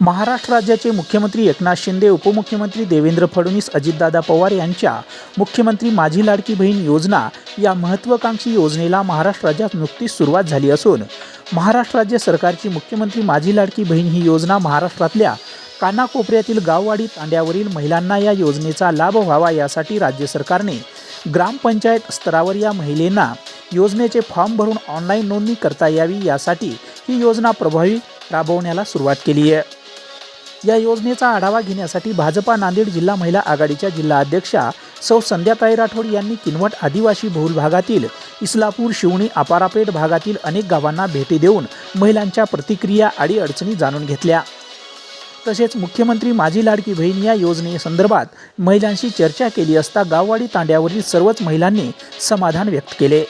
महाराष्ट्र राज्याचे मुख्यमंत्री एकनाथ शिंदे उपमुख्यमंत्री देवेंद्र फडणवीस अजितदादा पवार यांच्या मुख्यमंत्री माझी लाडकी बहीण योजना या महत्त्वाकांक्षी योजनेला महाराष्ट्र राज्यात नुकतीच सुरुवात झाली असून महाराष्ट्र राज्य सरकारची मुख्यमंत्री माझी लाडकी बहीण ही योजना महाराष्ट्रातल्या कानाकोपऱ्यातील गाववाडी तांड्यावरील महिलांना या योजनेचा लाभ व्हावा यासाठी राज्य सरकारने ग्रामपंचायत स्तरावर या महिलांना योजनेचे फॉर्म भरून ऑनलाईन नोंदणी करता यावी यासाठी ही योजना प्रभावी राबवण्याला सुरुवात केली आहे. या योजनेचा आढावा घेण्यासाठी भाजपा नांदेड जिल्हा महिला आघाडीच्या जिल्हा अध्यक्षा सौ संध्याताई राठोड यांनी किनवट आदिवासी बहुल भागातील इस्लापूर शिवणी अपारापेठ भागातील अनेक गावांना भेटी देऊन महिलांच्या प्रतिक्रिया अडीअडचणी जाणून घेतल्या. तसेच मुख्यमंत्री माझी लाडकी बहीण या योजनेसंदर्भात महिलांशी चर्चा केली असता गाववाडी तांड्यावरील सर्वच महिलांनी समाधान व्यक्त केले.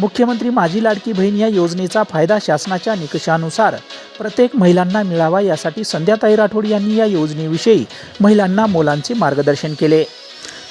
मुख्यमंत्री माझी लाडकी बहीण या योजनेचा फायदा शासनाच्या निकषानुसार प्रत्येक महिलांना मिळावा यासाठी संध्याताई राठोड यांनी या योजनेविषयी महिलांना मोलांचे मार्गदर्शन केले.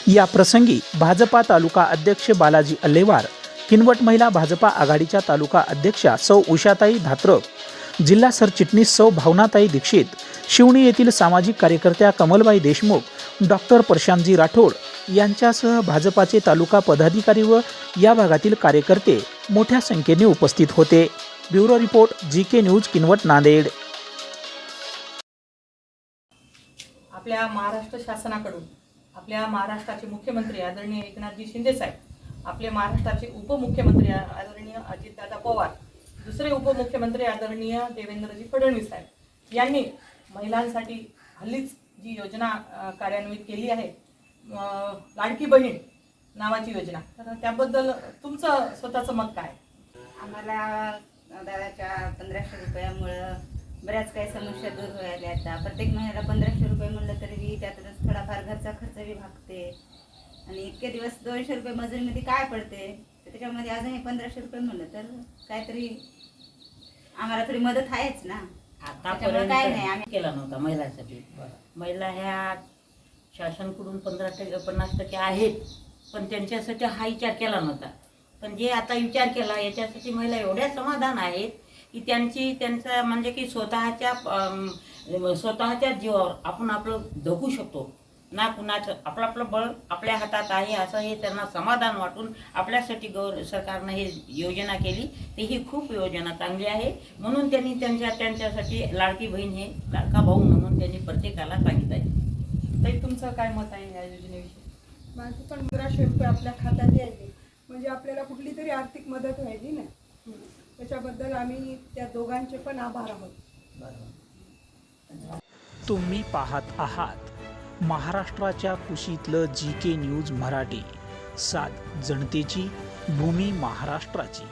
या प्रसंगी भाजपा तालुका अध्यक्ष बालाजी अल्लेवार किनवट महिला भाजपा आघाडीच्या तालुका अध्यक्षा सौ उषाताई धात्रक जिल्हा सरचिटणीस सौ भावनाताई दीक्षित शिवणी येथील सामाजिक कार्यकर्त्या कमलबाई देशमुख डॉक्टर प्रशांतजी राठोड यांच्यासह भाजपाचे तालुका पदाधिकारी व या भागातील कार्यकर्ते मोठ्या संख्येने उपस्थित होते. Bureau report G K news Kinwat Nanded. आपल्या महाराष्ट्र शासनाकडून आपल्या महाराष्ट्राचे मुख्यमंत्री आदरणीय एकनाथजी शिंदे साहेब आपले महाराष्ट्राचे उपमुख्यमंत्री आदरणीय अजितदादा पवार दुसरे उपमुख्यमंत्री आदरणीय देवेंद्रजी फडणवीस साहेब यांनी महिलांसाठी हल्लीच जी योजना कार्यान्वित केली आहे लाडकी बहीण नावाची योजना. तर त्याबद्दल तुमचं स्वतःचं मत काय? आम्हाला दादाच्या पंधराशे रुपयामुळं बऱ्याच काही समस्या दूर व्हायला आता. प्रत्येक महिन्याला पंधराशे रुपये म्हणलं तरी बी त्यातूनच थोडाफार घरचा खर्च बी भागते. आणि इतके दिवस दोनशे रुपये मजुरीमध्ये काय पडते? तर त्याच्यामध्ये अजून हे पंधराशे रुपये म्हणलं तर काहीतरी आम्हाला थोडी मदत आहेच ना. त्याच्यामुळे काय नाही आम्ही केला नव्हता महिलांसाठी. महिला ह्या शासनकडून पंधरा टक्के पन्नास टक्के आहेत पण त्यांच्यासाठी हा विचार केला नव्हता. पण जे आता विचार केला याच्यासाठी महिला एवढ्या समाधान आहेत की त्यांची त्यांचा म्हणजे की स्वतःच्या स्वतःच्या जीवावर आपण आपलं जगू शकतो. ना कुणाचं आपलं आपलं बळ आपल्या हातात आहे असं हे त्यांना समाधान वाटून आपल्यासाठी गौर सरकारनं हे योजना केली ते ही खूप योजना चांगली आहे. म्हणून त्यांनी त्यांच्या त्यांच्यासाठी लाडकी बहीण हे लाडका भाऊ म्हणून त्यांनी प्रत्येकाला सांगितलं आहे ताई तुमचं काय मत आहे या योजनेविषयी? माझे पंधराशे रुपये आपल्या खात्यात यायचे म्हणजे आपल्याला कुठली तरी आर्थिक मदत व्हायची ना. त्याच्याबद्दल आम्ही त्या दोघांचे पण आभार आहोत. तुम्ही पाहत आहात महाराष्ट्राच्या कुशीतलं जी के न्यूज मराठी. सात जनतेची भूमी महाराष्ट्राची.